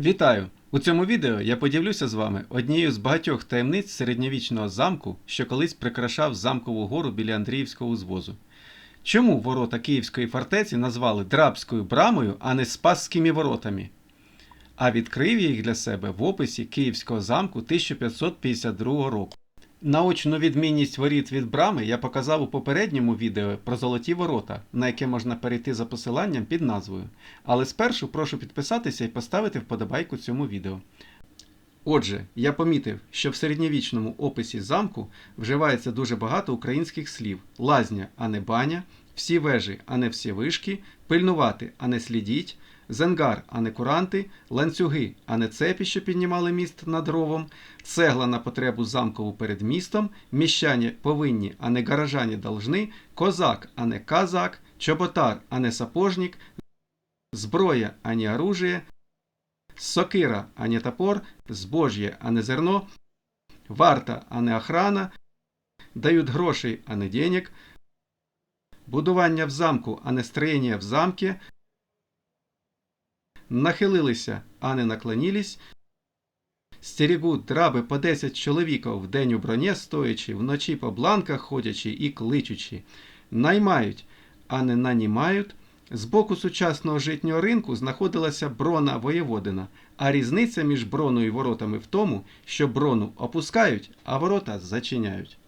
Вітаю! У цьому відео я поділюся з вами однією з багатьох таємниць середньовічного замку, що колись прикрашав замкову гору біля Андріївського узвозу. Чому ворота Київської фортеці назвали Драбською брамою, а не Спасськими воротами? А відкрив я їх для себе в описі Київського замку 1552 року. Наочну відмінність воріт від брами я показав у попередньому відео про золоті ворота, на яке можна перейти за посиланням під назвою. Але спершу прошу підписатися і поставити вподобайку цьому відео. Отже, я помітив, що в середньовічному описі замку вживається дуже багато українських слів: лазня, а не баня, всі вежі, а не всі вишки, пильнувати, а не слідіть, зенгар, а не куранти, ланцюги, а не цепі, що піднімали міст над ровом, цегла на потребу замкову перед містом, міщані повинні, а не гаражані должни, козак, а не казак, чоботар, а не сапожник, зброя, а не оружие, сокира, а не топор, збожє, а не зерно, варта, а не охрана, дають грошей, а не денег, будування в замку, а не строєння в замке, нахилилися, а не наклонились, стерегуть драби по 10 чоловіків в день у броні стоячи, вночі по бланках ходячи і кличучи, наймають, а не нанімають. З боку сучасного житнього ринку знаходилася брона воєводина, а різниця між броною і воротами в тому, що брону опускають, а ворота зачиняють.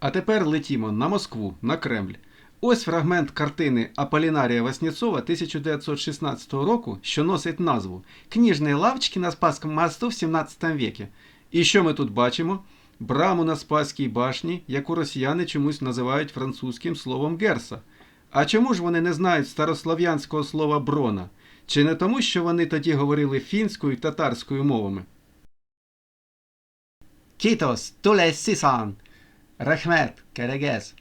А тепер летімо на Москву, на Кремль. Ось фрагмент картини Аполінарія Васнєцова 1916 року, що носить назву Книжні лавочки на Спасском мосту в 17 веке. І що ми тут бачимо? Браму на Спаській башні, яку росіяни чомусь називають французьким словом герса. А чому ж вони не знають старослов'янського слова брона? Чи не тому, що вони тоді говорили фінською і татарською мовами? Кітос, туле рехмет, керегес.